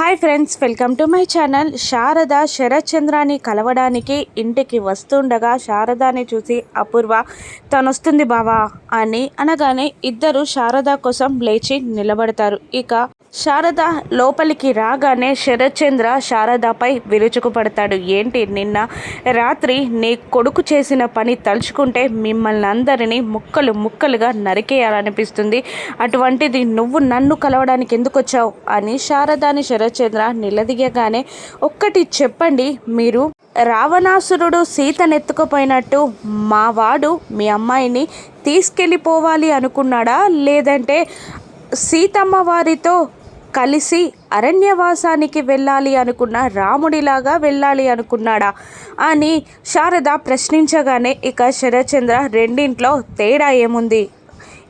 Hi friends welcome to my channel. Sharada Sarath Chandrani కలవడానికి ఇంటికి వస్తుండగా శారదాని చూసి అపూర్వ తనొస్తుంది బావా అని అనగానే ఇద్దరు శారద కోసం లేచి నిలబడతారు. ఇక శారద లోపలికి రాగానే శరత్చంద్ర శారదపై విరుచుకుపడతాడు. ఏంటి నిన్న రాత్రి నీ కొడుకు చేసిన పని తలుచుకుంటే మిమ్మల్ని అందరినీ ముక్కలు ముక్కలుగా నరికేయాలనిపిస్తుంది. అటువంటిది నువ్వు నన్ను కలవడానికి ఎందుకు వచ్చావు? అని శారదాని శరత్చంద్ర నిలదీయగానే ఒక్కటి చెప్పండి మీరు రావణాసురుడు సీతనెత్తుకుపోయినట్టు మావాడు మీ అమ్మాయిని తీసుకెళ్ళిపోవాలి అనుకున్నాడా? లేదంటే సీతమ్మ వారితో కలిసి అరణ్యవాసానికి వెళ్ళాలి అనుకున్న రాముడిలాగా వెళ్ళాలి అనుకున్నాడా అని శారద ప్రశ్నించగానే ఇక శరత్చంద్ర రెండింట్లో తేడా ఏముంది?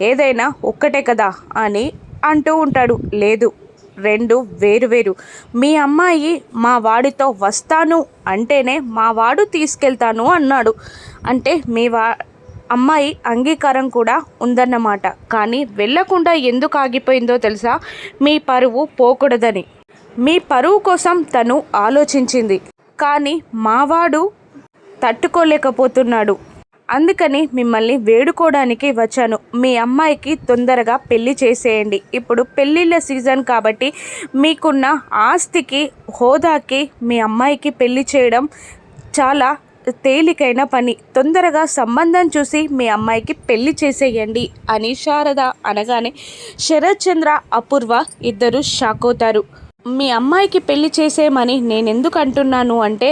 ఏదైనా ఒక్కటే కదా అని అంటూ ఉంటాడు. లేదు రెండు వేరువేరు మీ అమ్మాయి మా వాడితో వస్తాను అంటేనే మా వాడు తీసుకెళ్తాను అన్నాడు. అంటే మీ వా అమ్మాయి అంగీకారం కూడా ఉందన్నమాట. కానీ వెళ్ళకుండా ఎందుకు ఆగిపోయిందో తెలుసా? మీ పరువు పోకూడదని. మీ పరువు కోసం తను ఆలోచించింది. కానీ మావాడు తట్టుకోలేకపోతున్నాడు. అందుకని మిమ్మల్ని వేడుకోవడానికి వచ్చాను. మీ అమ్మాయికి తొందరగా పెళ్ళి చేసేయండి. ఇప్పుడు పెళ్ళిళ్ళ సీజన్ కాబట్టి మీకున్న ఆస్తికి హోదాకి మీ అమ్మాయికి పెళ్ళి చేయడం చాలా తేలికైన పని. తొందరగా సంబంధం చూసి మీ అమ్మాయికి పెళ్ళి చేసేయండి అని శారద అనగానే శరత్ చంద్ర అపూర్వ ఇద్దరు షాక్ అవుతారు. మీ అమ్మాయికి పెళ్ళి చేసేయమని నేనెందుకు అంటున్నాను అంటే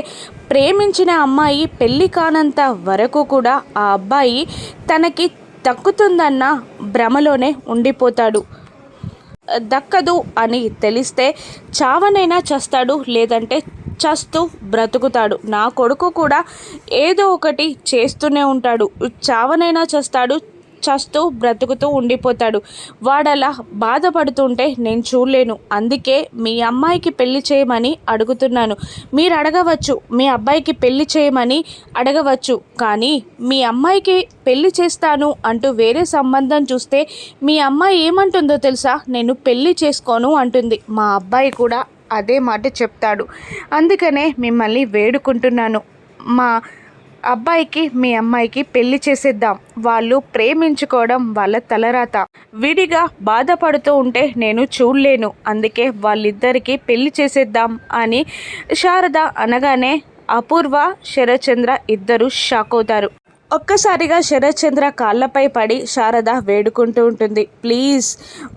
ప్రేమించిన అమ్మాయి పెళ్ళి కానంత వరకు కూడా ఆ అబ్బాయి తనకి దక్కుతుందన్న భ్రమలోనే ఉండిపోతాడు. దక్కదు అని తెలిస్తే చావనైనా చస్తాడు లేదంటే చస్తూ బ్రతుకుతాడు. నా కొడుకు కూడా ఏదో ఒకటి చేస్తూనే ఉంటాడు. చావనైనా చస్తాడు చస్తూ బ్రతుకుతూ ఉండిపోతాడు. వాడలా బాధపడుతుంటే నేను చూడలేను. అందుకే మీ అమ్మాయికి పెళ్ళి చేయమని అడుగుతున్నాను. మీరు అడగవచ్చు. మీ అబ్బాయికి పెళ్ళి చేయమని అడగవచ్చు. కానీ మీ అమ్మాయికి పెళ్ళి చేస్తాను అంటూ వేరే సంబంధం చూస్తే మీ అమ్మాయి ఏమంటుందో తెలుసా? నేను పెళ్ళి చేసుకోను అంటుంది. మా అబ్బాయి కూడా అదే మాట చెప్తాడు. అందుకనే మిమ్మల్ని వేడుకుంటున్నాను. మా అబ్బాయికి మీ అమ్మాయికి పెళ్ళి చేసేద్దాం. వాళ్ళు ప్రేమించుకోవడం వాళ్ళ తలరాత. విడిగా బాధపడుతూ ఉంటే నేను చూడలేను. అందుకే వాళ్ళిద్దరికీ పెళ్ళి చేసేద్దాం అని శారద అనగానే అపూర్వ శరచంద్ర ఇద్దరు షాక్ అవుతారు. ఒక్కసారిగా శరత్చంద్ర కాళ్ళపై పడి శారద వేడుకుంటూ ఉంటుంది. ప్లీజ్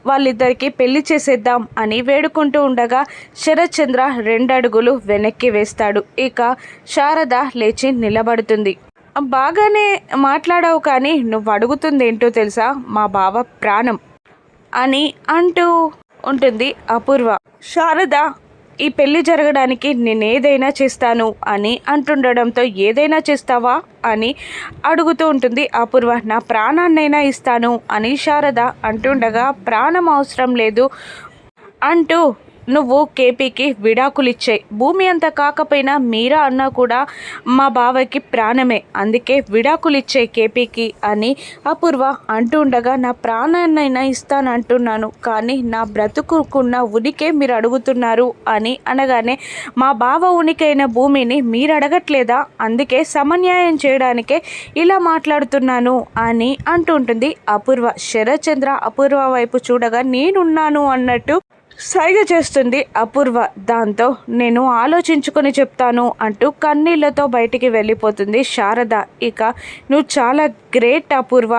వాళ్ళిద్దరికి పెళ్ళి చేసేద్దాం అని వేడుకుంటూ ఉండగా శరత్చంద్ర రెండడుగులు వెనక్కి వేస్తాడు. ఇక శారద లేచి నిలబడుతుంది. బాగానే మాట్లాడావు కానీ నువ్వు అడుగుతుంది ఏంటో తెలుసా? మా బావ ప్రాణం అని అంటూ ఉంటుంది అపూర్వ. శారద ఈ పెళ్ళి జరగడానికి నేనేదైనా చేస్తాను అని అంటుండడంతో ఏదైనా చేస్తావా అని అడుగుతూ ఉంటుంది అపూర్వ. నా ప్రాణాన్నైనా ఇస్తాను అని శారద అంటుండగా ప్రాణం అవసరం లేదు అంటూ నువ్వు కేపీకి విడాకులిచ్చాయి. భూమి అంత కాకపోయినా మీరా అన్నా కూడా మా బావకి ప్రాణమే. అందుకే విడాకులిచ్చాయి కేపీకి అని అపూర్వ అంటూ ఉండగా నా ప్రాణాన్నైనా ఇస్తానంటున్నాను కానీ నా బ్రతుకుకున్న ఉనికే మీరు అడుగుతున్నారు అని అనగానే మా బావ ఉనికైన భూమిని మీరు అడగట్లేదా? అందుకే సమన్యాయం చేయడానికే ఇలా మాట్లాడుతున్నాను అని అంటుంటుంది అపూర్వ. శరత్చంద్ర అపూర్వ వైపు చూడగా నేనున్నాను అన్నట్టు సైగ చేస్తుంది అపూర్వ. దాంతో నేను ఆలోచించుకొని చెప్తాను అంటూ కన్నీళ్ళతో బయటికి వెళ్ళిపోతుంది శారద. ఇక నువ్వు చాలా గ్రేట్ అపూర్వ.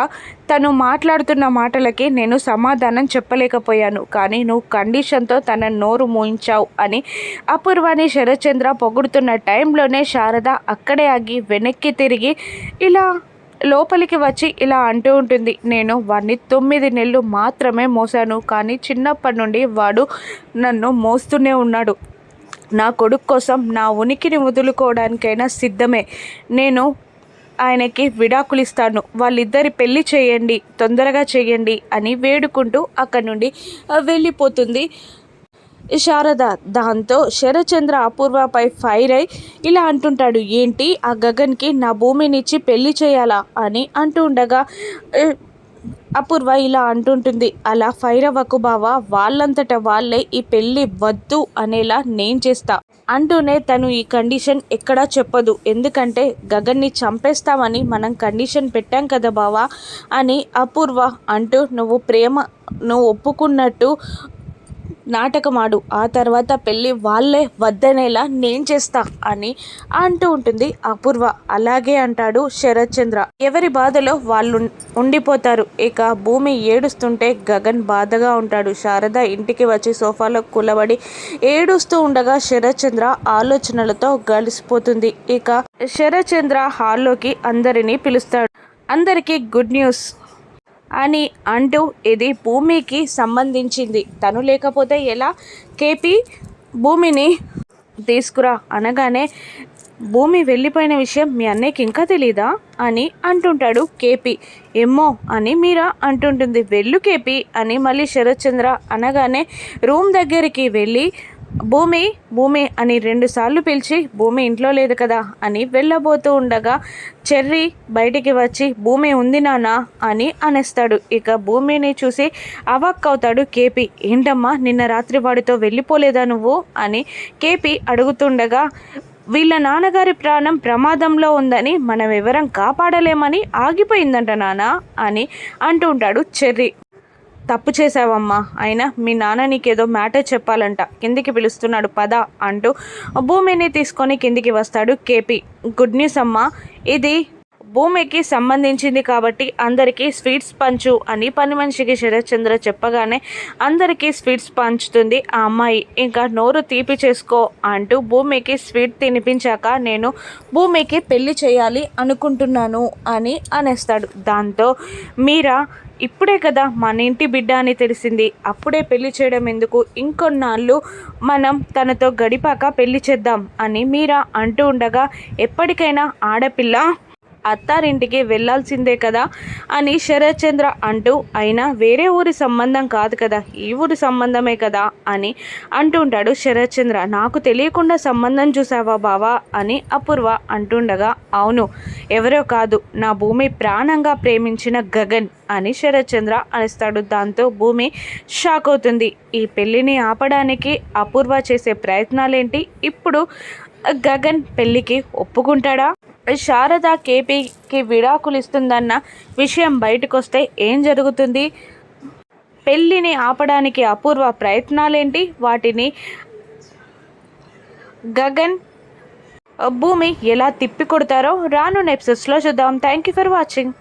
తను మాట్లాడుతున్న మాటలకి నేను సమాధానం చెప్పలేకపోయాను. కానీ నువ్వు కండిషన్తో తన నోరు మూయించావు అని అపూర్వాని శరత్చంద్ర పొగుడుతున్న టైంలోనే శారద అక్కడే ఆగి వెనక్కి తిరిగి ఇలా లోపలికి వచ్చి ఇలా అంటూ ఉంటుంది నేను వాడిని తొమ్మిది నెలలు మాత్రమే మోసాను కానీ చిన్నప్పటి నుండి వాడు నన్ను మోస్తూనే ఉన్నాడు. నా కొడుకు కోసం నా ఉనికిని వదులుకోవడానికైనా సిద్ధమే. నేను ఆయనకి విడాకులు ఇస్తాను. వాళ్ళిద్దరి పెళ్ళి చేయండి తొందరగా చేయండి అని వేడుకుంటూ అక్కడి నుండి వెళ్ళిపోతుంది. శారద దాంతో శరచంద్ర అపూర్వపై ఫైర్ అయి ఇలా అంటుంటాడు ఏంటి? ఆ గగన్కి నా భూమినిచ్చి పెళ్ళి చేయాలా? అని అంటూ ఉండగా అపూర్వ ఇలా అంటుంటుంది అలా ఫైర్ అవ్వకు బావ వాళ్ళంతట వాళ్ళే ఈ పెళ్ళి వద్దు అనేలా నేను చేస్తా. అంటూనే తను ఈ కండిషన్ ఎక్కడా చెప్పదు ఎందుకంటే గగన్ని చంపేస్తామని మనం కండిషన్ పెట్టాం కదా బావా అని అపూర్వ అంటూ నువ్వు ప్రేమ నువ్వు ఒప్పుకున్నట్టు నాటకమాడు. ఆ తర్వాత పెళ్ళి వాళ్ళే వద్దనేలా నేను చేస్తా అని అంటూ ఉంటుంది అపూర్వ. అలాగే అంటాడు శరత్ చంద్ర. ఎవరి బాధలో వాళ్ళు ఉండిపోతారు? ఇక భూమి ఏడుస్తుంటే గగన్ బాధగా ఉంటాడు. శారద ఇంటికి వచ్చి సోఫాలో కూలబడి ఏడుస్తూ ఉండగా శరత్ చంద్ర ఆలోచనలతో గలిసిపోతుంది ఇక శరత్ చంద్ర హాల్లోకి అందరినీ పిలుస్తాడు. అందరికీ గుడ్ న్యూస్. అని అంటూ ఇది భూమికి సంబంధించింది. తను లేకపోతే ఎలా? కేపీ భూమిని తీసుకురా అనగానే భూమి వెళ్ళిపోయిన విషయం మీ అన్నయ్యకి ఇంకా తెలీదా? అని అంటుంటాడు కేపీ. ఏమో అని మీరా అంటుంటుంది. వెళ్ళు కేపీ అని మళ్ళీ శరత్ చంద్ర అనగానే రూమ్ దగ్గరికి వెళ్ళి భూమి భూమి అని రెండుసార్లు పిలిచి భూమి ఇంట్లో లేదు కదా అని వెళ్ళబోతూ ఉండగా చెర్రీ బయటికి వచ్చి భూమి ఉంది నానా అని అనేస్తాడు. ఇక భూమిని చూసి అవాక్ అవుతాడు కేపీ. ఏంటమ్మా నిన్న రాత్రి వాడితో వెళ్ళిపోలేదా నువ్వు? అని కేపీ అడుగుతుండగా వీళ్ళ నాన్నగారి ప్రాణం ప్రమాదంలో ఉందని మనం వివరం కాపాడలేమని ఆగిపోయిందంట నాన్న అని అంటూ ఉంటాడు చెర్రీ. తప్పు చేసావమ్మా అయినా మీ నాన్న నీకేదో మ్యాటర్ చెప్పాలంట. కిందికి పిలుస్తున్నాడు పద అంటూ భూమిని తీసుకొని కిందికి వస్తాడు కేపీ. గుడ్ న్యూస్ అమ్మా. ఇది భూమికి సంబంధించింది కాబట్టి అందరికీ స్వీట్స్ పంచు అని పని మనిషికి శరత్చంద్ర చెప్పగానే అందరికీ స్వీట్స్ పంచుతుంది ఆ అమ్మాయి. ఇంకా నోరు తీపి చేసుకో అంటూ భూమికి స్వీట్ తినిపించాక నేను భూమికి పెళ్ళి చేయాలి అనుకుంటున్నాను అని అనేస్తాడు. దాంతో మీరా ఇప్పుడే కదా మన ఇంటి బిడ్డ అని తెలిసింది. అప్పుడే పెళ్ళి చేయడం ఎందుకు? ఇంకొన్నాళ్ళు మనం తనతో గడిపాక పెళ్ళి చేద్దాం అని మీరా అంటూ ఉండగా ఎప్పటికైనా ఆడపిల్ల అత్తారింటికి వెళ్ళాల్సిందే కదా అని శరత్చంద్ర అంటూ అయినా వేరే ఊరి సంబంధం కాదు కదా ఈ ఊరి సంబంధమే కదా అని అంటుంటాడు శరత్చంద్ర. నాకు తెలియకుండా సంబంధం చూసావా బావా అని అపూర్వ అంటుండగా అవును ఎవరో కాదు నా భూమి ప్రాణంగా ప్రేమించిన గగన్ అని శరత్చంద్ర అనిస్తాడు దాంతో భూమి షాక్ అవుతుంది. ఈ పెళ్ళిని ఆపడానికి అపూర్వ చేసే ప్రయత్నాలేంటి? ఇప్పుడు గగన్ పెళ్ళికి ఒప్పుకుంటాడా? శారద కేపీకి విడాకులు ఇస్తుందన్న విషయం బయటకు వస్తే ఏం జరుగుతుంది? పెళ్ళిని ఆపడానికి అపూర్వ ప్రయత్నాలేంటి? వాటిని గగన్ భూమి ఎలా తిప్పి కొడతారో రాను ఎపిసోడ్స్లో చూద్దాం. Thank you for watching